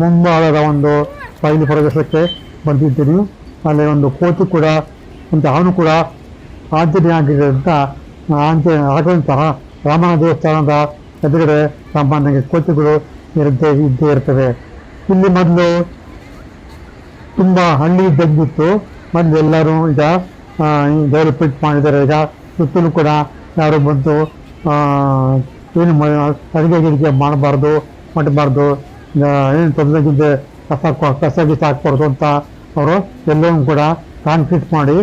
Speaker 1: ಮುಂಭಾಗದ ಒಂದು ಬಯಲು ಪ್ರದೇಶಕ್ಕೆ ಬಂದಿದ್ದೀನಿ ಅಲ್ಲಿ ಒಂದು ಕೋತಿ ಕೂಡ, ಒಂದು ಅವನು ಕೂಡ ಆಂಜನೇಯ ಆಗಿದ್ದರಿಂದ ಆಂಜನೇಯ ಆಗಂತಹ ರಾಮನ ದೇವಸ್ಥಾನದ ಎದುರುಗಡೆ ಸಾಮಾನ್ಯವಾಗಿ ಕೋತಿಗಳು ಇರದೇ, ಇದ್ದೇ ಇರ್ತವೆ. ಇಲ್ಲಿ ಮೊದಲು ತುಂಬ ಹಳ್ಳಿ ಇದ್ದಂಗಿತ್ತು. ಮೊದಲು ಎಲ್ಲರೂ ಈಗ ಡೆವಲಪ್ಮೆಂಟ್ ಮಾಡಿದ್ದಾರೆ. ಈಗ ಸುತ್ತಲೂ ಕೂಡ ಯಾರು ಬಂದು ಏನು ಅಡುಗೆ ಗಿಡಿಗೆ ಮಾಡಬಾರ್ದು ಮಾಡಬಾರ್ದು. ಏನು ತೊಂದರೆ ಗಿದ್ದೆ ಕಸ ಕಸ ಗಿಸ ಹಾಕ್ಬಾರ್ದು ಅಂತ ಅವರು ಎಲ್ಲವೂ ಕೂಡ ಕಾನ್ಕ್ರೀಟ್ ಮಾಡಿ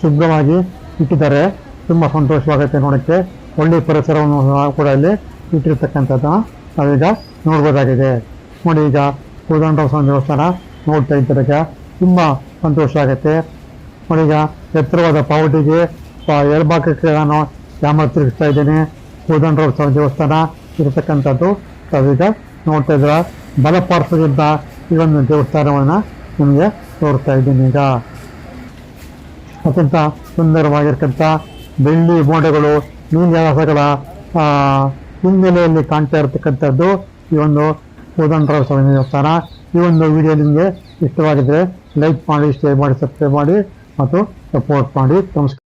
Speaker 1: ಶುಭ್ರವಾಗಿ ಇಟ್ಟಿದ್ದಾರೆ. ತುಂಬ ಸಂತೋಷವಾಗುತ್ತೆ ನೋಡೋಕ್ಕೆ. ಒಳ್ಳೆಯ ಪರಿಸರವನ್ನು ಕೂಡ ಇಲ್ಲಿ ಇಟ್ಟಿರ್ತಕ್ಕಂಥದ್ದು ನಾವೀಗ ನೋಡ್ಬೋದಾಗಿದೆ. ನೋಡಿ ಈಗ ಕೋದಂಡರಾಮ ಸ್ವಾಮಿ ದೇವಸ್ಥಾನ ನೋಡ್ತಾ ಇದ್ದಾರೆ ಈಗ. ತುಂಬ ಸಂತೋಷ ಆಗುತ್ತೆ. ನೋಡಿ ಈಗ ಎತ್ತರವಾದ ಪಾವಟಿಗೆ ಎಡಭಾಗಕ್ಕೆ ನಾನು ಕ್ಯಾಮರಾ ತಿರುಗಿಸ್ತಾ ಇದ್ದೇನೆ. ಕೋದಂಡರಾಮ ಸ್ವಾಮಿ ದೇವಸ್ಥಾನ ಇರತಕ್ಕಂಥದ್ದು ನಾವೀಗ ನೋಡ್ತಾ ಇದ್ರ ಬಲಪಾರ್ಶ್ವದಿಂದ ಈ ಒಂದು ದೇವಸ್ಥಾನವನ್ನು ನಿಮಗೆ ತೋರ್ತಾ ಇದ್ದೀನಿ ಈಗ. ಅತ್ಯಂತ ಸುಂದರವಾಗಿರ್ತಕ್ಕಂಥ ಬೆಳ್ಳಿ ಮೋಡಗಳು ನೀಲಾಸಗಳ ಆ, ಹಿನ್ನೆಲೆಯಲ್ಲಿ ಕಾಣ್ತಾ ಇರತಕ್ಕಂಥದ್ದು ಈ ಒಂದು ಕೋದಂಡರಾಮ ಸ್ವಾಮಿ ದೇವಸ್ಥಾನ. ಈ ಒಂದು ವಿಡಿಯೋ ನಿಮಗೆ ಇಷ್ಟವಾಗಿದ್ದರೆ ಲೈಕ್ ಮಾಡಿ ಶೇರ್ ಮಾಡಿ ಸಬ್ಸ್ಕ್ರೈಬ್ ಮಾಡಿ ಮತ್ತು ಸಪೋರ್ಟ್ ಮಾಡಿ. ನಮಸ್ಕಾರ.